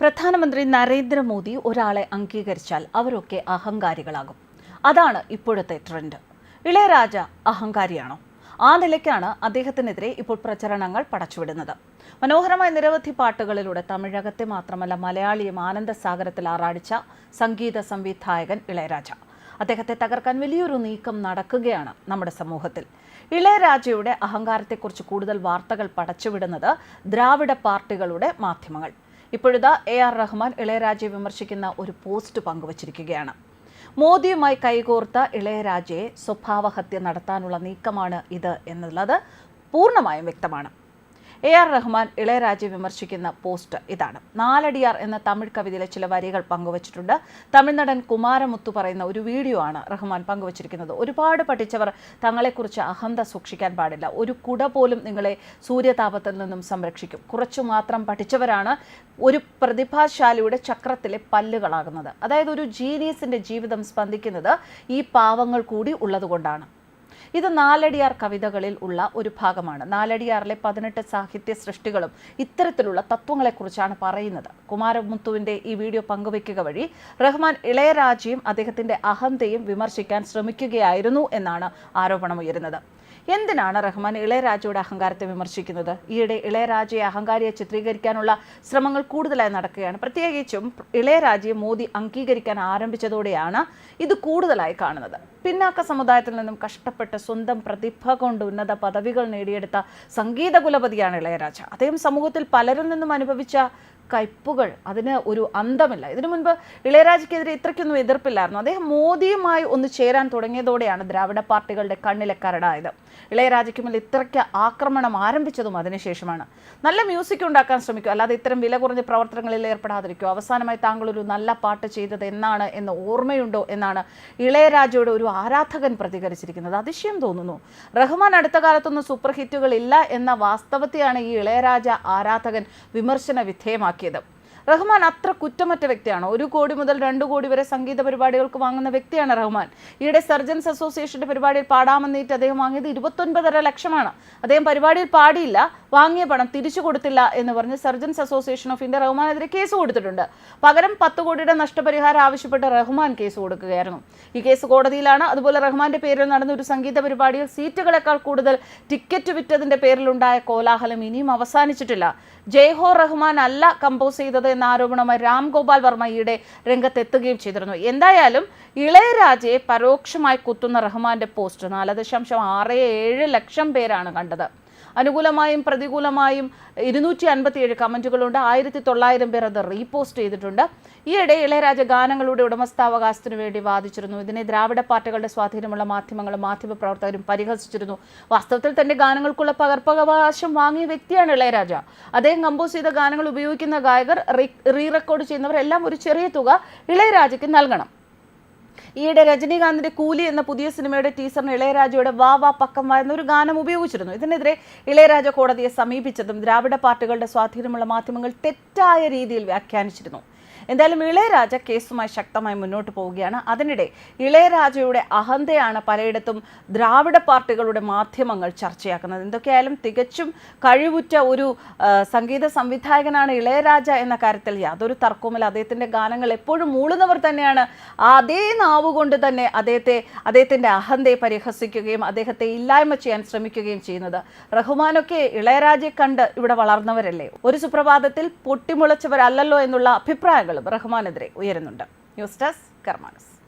പ്രധാനമന്ത്രി നരേന്ദ്രമോദി ഒരാളെ അംഗീകരിച്ചാൽ അവരൊക്കെ അഹങ്കാരികളാകും. അതാണ് ഇപ്പോഴത്തെ ട്രെൻഡ്. ഇളയരാജ അഹങ്കാരിയാണോ? ആ നിലയ്ക്കാണ് അദ്ദേഹത്തിനെതിരെ ഇപ്പോൾ പ്രചരണങ്ങൾ പടച്ചുവിടുന്നത്. മനോഹരമായ നിരവധി പാട്ടുകളിലൂടെ തമിഴകത്തെ മാത്രമല്ല മലയാളിയും ആനന്ദസാഗരത്തിൽ ആറാടിച്ച സംഗീത സംവിധായകൻ ഇളയരാജ. അദ്ദേഹത്തെ തകർക്കാൻ വലിയൊരു നീക്കം നടക്കുകയാണ് നമ്മുടെ സമൂഹത്തിൽ. ഇളയരാജയുടെ അഹങ്കാരത്തെക്കുറിച്ച് കൂടുതൽ വാർത്തകൾ പടച്ചുവിടുന്നത് ദ്രാവിഡ പാർട്ടികളുടെ മാധ്യമങ്ങൾ. ഇപ്പോഴിതാ എ ആർ റഹ്മാൻ ഇളയരാജയെ വിമർശിക്കുന്ന ഒരു പോസ്റ്റ് പങ്കുവച്ചിരിക്കുകയാണ്. മോദിയുമായി കൈകോർത്ത ഇളയരാജയെ സ്വഭാവഹത്യ നടത്താനുള്ള നീക്കമാണ് ഇത് എന്നുള്ളത് പൂർണമായും വ്യക്തമാണ്. എ ആർ റഹ്മാൻ ഇളയരാജയെ വിമർശിക്കുന്ന പോസ്റ്റ് ഇതാണ്. നാലടിയാർ എന്ന തമിഴ് കവിതയിലെ ചില വരികൾ പങ്കുവച്ചിട്ടുണ്ട്. തമിഴ്നടൻ കുമാരമുത്തു പറയുന്ന ഒരു വീഡിയോ ആണ് റഹ്മാൻ പങ്കുവച്ചിരിക്കുന്നത്. ഒരുപാട് പഠിച്ചവർ തങ്ങളെക്കുറിച്ച് അഹന്ത സൂക്ഷിക്കാൻ പാടില്ല. ഒരു കുട പോലും നിങ്ങളെ സൂര്യതാപത്തിൽ നിന്നും സംരക്ഷിക്കും. കുറച്ചു മാത്രം പഠിച്ചവരാണ് ഒരു പ്രതിഭാശാലിയുടെ ചക്രത്തിലെ പല്ലുകളാകുന്നത്. അതായത് ഒരു ജീനിയസിന്റെ ജീവിതം സ്പന്ദിക്കുന്നത് ഈ പാവങ്ങൾ കൂടി ഉള്ളതുകൊണ്ടാണ്. ഇത് നാലടിയാർ കവിതകളിൽ ഉള്ള ഒരു ഭാഗമാണ്. നാലടിയാറിലെ പതിനെട്ട് സാഹിത്യ സൃഷ്ടികളും ഇത്തരത്തിലുള്ള തത്വങ്ങളെക്കുറിച്ചാണ് പറയുന്നത്. കുമാരമുത്തുവിന്റെ ഈ വീഡിയോ പങ്കുവയ്ക്കുക വഴി റഹ്മാൻ ഇളയരാജയും അദ്ദേഹത്തിന്റെ അഹന്തയും വിമർശിക്കാൻ ശ്രമിക്കുകയായിരുന്നു എന്നാണ് ആരോപണമുയരുന്നത്. എന്തിനാണ് റഹ്മാൻ ഇളയരാജയുടെ അഹങ്കാരത്തെ വിമർശിക്കുന്നത്? ഈയിടെ ഇളയരാജയെ അഹങ്കാരിയെ ചിത്രീകരിക്കാനുള്ള ശ്രമങ്ങൾ കൂടുതലായി നടക്കുകയാണ്. പ്രത്യേകിച്ചും ഇളയരാജയെ മോദി അംഗീകരിക്കാൻ ആരംഭിച്ചതോടെയാണ് ഇത് കൂടുതലായി കാണുന്നത്. പിന്നാക്ക സമുദായത്തിൽ നിന്നും കഷ്ടപ്പെട്ട് സ്വന്തം പ്രതിഭ കൊണ്ട് ഉന്നത പദവികൾ നേടിയെടുത്ത സംഗീത കുലപതിയാണ് ഇളയരാജ. അദ്ദേഹം സമൂഹത്തിൽ പലരിൽ നിന്നും അനുഭവിച്ച കയ്പുകൾ അതിന് ഒരു അന്തമില്ല. ഇതിനു മുൻപ് ഇളയരാജയ്ക്കെതിരെ ഇത്രയ്ക്കൊന്നും എതിർപ്പില്ലായിരുന്നു. അദ്ദേഹം മോദിയുമായി ഒന്ന് ചേരാൻ തുടങ്ങിയതോടെയാണ് ദ്രാവിഡ പാർട്ടികളുടെ കണ്ണിലെ കരടായത് ഇളയരാജയ്ക്ക് മേൽ ഇത്രയ്ക്ക് ആക്രമണം ആരംഭിച്ചതും അതിനുശേഷമാണ്. നല്ല മ്യൂസിക് ഉണ്ടാക്കാൻ ശ്രമിക്കുക അല്ലാതെ ഇത്തരം വില കുറഞ്ഞ പ്രവർത്തനങ്ങളിൽ ഏർപ്പെടാതിരിക്കുക അവസാനമായി താങ്കൾ ഒരു നല്ല പാട്ട് ചെയ്തത് എന്നാണ് എന്ന് ഓർമ്മയുണ്ടോ എന്നാണ് ഇളയരാജയുടെ ഒരു ആരാധകൻ പ്രതികരിച്ചിരിക്കുന്നത്. അതിശയം തോന്നുന്നു. റഹ്മാൻ അടുത്ത കാലത്തൊന്നും സൂപ്പർ ഹിറ്റുകളില്ല എന്ന വാസ്തവത്തെയാണ് ഈ ഇളയരാജ ആരാധകൻ വിമർശന വിധേയമാക്കിയത്. റഹ്മാൻ അത്ര കുറ്റമറ്റ വ്യക്തിയാണ്? ഒരു കോടി മുതൽ രണ്ട് കോടി വരെ സംഗീത പരിപാടികൾക്ക് വാങ്ങുന്ന വ്യക്തിയാണ് റഹ്മാൻ. ഈയിടെ സർജൻസ് അസോസിയേഷന്റെ പരിപാടിയിൽ പാടാമെന്നേറ്റ് അദ്ദേഹം വാങ്ങിയത് ഇരുപത്തൊൻപതര ലക്ഷമാണ്. അദ്ദേഹം പരിപാടിയിൽ പാടിയില്ല. വാങ്ങിയ പണം തിരിച്ചു കൊടുത്തില്ല എന്ന് പറഞ്ഞ് സർജൻസ് അസോസിയേഷൻ ഓഫ് ഇന്ത്യ റഹ്മാനെതിരെ കേസ് കൊടുത്തിട്ടുണ്ട്. പകരം പത്ത് കോടിയുടെ നഷ്ടപരിഹാരം ആവശ്യപ്പെട്ട് റഹ്മാൻ കേസ് കൊടുക്കുകയായിരുന്നു. ഈ കേസ് കോടതിയിലാണ്. അതുപോലെ റഹ്മാന്റെ പേരിൽ നടന്ന ഒരു സംഗീത പരിപാടിയിൽ സീറ്റുകളെക്കാൾ കൂടുതൽ ടിക്കറ്റ് വിറ്റതിന്റെ പേരിലുണ്ടായ കോലാഹലം ഇനിയും അവസാനിച്ചിട്ടില്ല. ജയ്ഹോ റഹ്മാൻ അല്ല കമ്പോസ് ചെയ്തത് എന്ന ആരോപണമായി രാം ഗോപാൽ വർമ്മ ഈയിടെ രംഗത്തെത്തുകയും ചെയ്തിരുന്നു. എന്തായാലും ഇളയരാജയെ പരോക്ഷമായി കുത്തുന്ന റഹ്മാന്റെ പോസ്റ്റ് നാല് ദശാംശം ആറ് ഏഴ് ലക്ഷം പേരാണ് കണ്ടത്. അനുകൂലമായും പ്രതികൂലമായും ഇരുന്നൂറ്റി അൻപത്തിയേഴ് കമന്റുകളുണ്ട് ആയിരത്തി തൊള്ളായിരം പേർ അത് റീപോസ്റ്റ് ചെയ്തിട്ടുണ്ട്. ഈയിടെ ഇളയരാജ ഗാനങ്ങളുടെ ഉടമസ്ഥാവകാശത്തിനു വേണ്ടി വാദിച്ചിരുന്നു. ഇതിനെ ദ്രാവിഡ പാർട്ടികളുടെ സ്വാധീനമുള്ള മാധ്യമങ്ങളും മാധ്യമ പ്രവർത്തകരും പരിഹസിച്ചിരുന്നു. വാസ്തവത്തിൽ തന്റെ ഗാനങ്ങൾക്കുള്ള പകർപ്പവകാശം വാങ്ങിയ വ്യക്തിയാണ് ഇളയരാജ. അദ്ദേഹം കമ്പോസ് ചെയ്ത ഗാനങ്ങൾ ഉപയോഗിക്കുന്ന ഗായകർ റീ റെക്കോർഡ് ചെയ്യുന്നവരെല്ലാം ഒരു ചെറിയ തുക ഇളയരാജയ്ക്ക് നൽകണം. ഈയിടെ രജനീകാന്തിന്റെ കൂലി എന്ന പുതിയ സിനിമയുടെ ടീസറിന് ഇളയരാജയുടെ വാ വാ പക്കം വാ എന്നൊരു ഗാനം ഉപയോഗിച്ചിരുന്നു. ഇതിനെതിരെ ഇളയരാജ കോടതിയെ സമീപിച്ചതും ദ്രാവിഡ പാർട്ടികളുടെ സ്വാധീനമുള്ള മാധ്യമങ്ങൾ തെറ്റായ രീതിയിൽ വ്യാഖ്യാനിച്ചിരുന്നു. എന്തായാലും ഇളയരാജ കേസുമായി ശക്തമായി മുന്നോട്ട് പോവുകയാണ്. അതിനിടെ ഇളയരാജയുടെ അഹന്തയാണ് പലയിടത്തും ദ്രാവിഡ പാർട്ടികളുടെ മാധ്യമങ്ങൾ ചർച്ചയാക്കുന്നത്. എന്തൊക്കെയായാലും തികച്ചും കഴിവുറ്റ ഒരു സംഗീത സംവിധായകനാണ് ഇളയരാജ എന്ന കാര്യത്തിൽ യാതൊരു തർക്കവുമില്ല. അദ്ദേഹത്തിന്റെ ഗാനങ്ങൾ എപ്പോഴും മൂളുന്നവർ തന്നെയാണ്. അതേ നാവ് കൊണ്ട് തന്നെ അദ്ദേഹത്തെ അദ്ദേഹത്തിന്റെ അഹന്തയെ പരിഹസിക്കുകയും അദ്ദേഹത്തെ ഇല്ലായ്മ ചെയ്യാൻ ശ്രമിക്കുകയും ചെയ്യുന്നത്. റഹ്മാനൊക്കെ ഇളയരാജയെ കണ്ട് ഇവിടെ വളർന്നവരല്ലേ? ഒരു സുപ്രഭാതത്തിൽ പൊട്ടിമുളച്ചവരല്ലല്ലോ എന്നുള്ള അഭിപ്രായങ്ങളും റഹ്മാനെതിരെ ഉയരുന്നുണ്ട്. News desk കർമാനസ്.